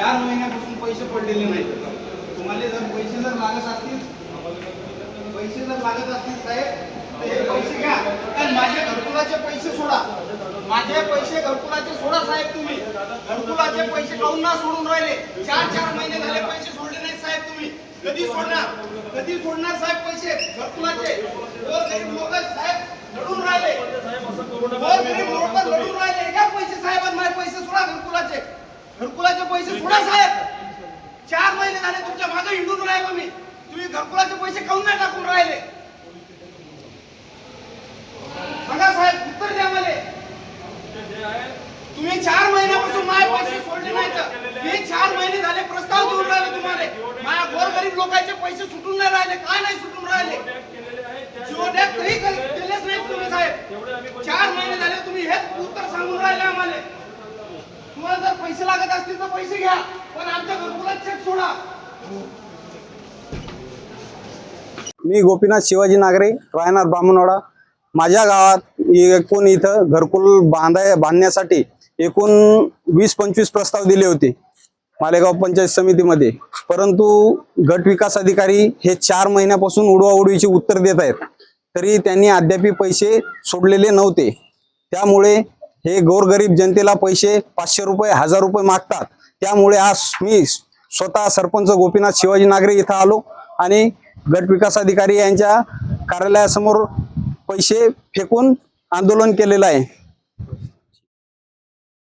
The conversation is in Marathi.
चार महिन्यापासून पैसे पडलेले नाहीत. तुम्हाला जर पैसे जर लागत असतील पैसे जर लागत असतील साहेब तर हे पैसे घ्या. आणि माझ्या घरकुलाचे पैसे सोडा. माझे पैसे घरकुलाचे सोडा साहेब तुम्ही. घरकुलाचे पैसे काऊन ना सोडून राहिले? चार चार महिने झाले पैसे सोडले नाहीत साहेब तुम्ही. कधी सोडणार? कधी सोडणार साहेब पैसे? घरकुलाचे. लोक साहेब लढून राहिले गोरगरीब लोक लढून राहिले घ्या पैसे साहेब आणि माझे पैसे सोडा घरकुलाचे घरकुलाचे पैसे सोडा साहेब चार महिने झाले तुमच्या मागे हिंडून राहिलो मी तुम्ही घरकुलाचे पैसे काऊन नाही टाकून राहिले? बघा साहेब उत्तर द्या मला. तुम्ही चार महिन्यापासून माझे पैसे सोडले नाहीत. मी चार महिने झाले प्रस्ताव देऊन राहिले तुम्हाला. माझ्या गोरगरीब लोकांचे पैसे सुटून नाही राहिले काय नाही सुटून राहिले जिओ टॅग तरी केल- केलेच नाही तुम्ही साहेब चार महिने झाले तुम्ही हेच उत्तर सांगून राहिले आम्हाला तुम्हाला जर पैसे लागत असतील तर पैसे घ्या. पण आमच्या घरकुला चेक सोडा. मी गोपीनाथ शिवाजी नागरे राहणार ब्राह्मणवाडा माझ्या गावात एकूण इथं घरकुल बांधाय बांधण्यासाठी एकूण वीस पंचवीस प्रस्ताव दिले होते मालेगाव पंचायत समितीमध्ये. परंतु गट विकास अधिकारी हे चार महिन्यापासून उडवाउडवीचे उत्तर देत आहेत. तरी त्यांनी अद्याप पैसे सोडलेले नव्हते. त्यामुळे हे गोरगरीब जनतेला पैसे पाचशे रुपये हजार रुपये मागतात. त्यामुळे आज मी स्वतः सरपंच गोपीनाथ शिवाजी नागरे इथं आलो आणि गट विकास अधिकारी यांच्या कार्यालयासमोर पैसे फेकून आंदोलन केलेलं आहे.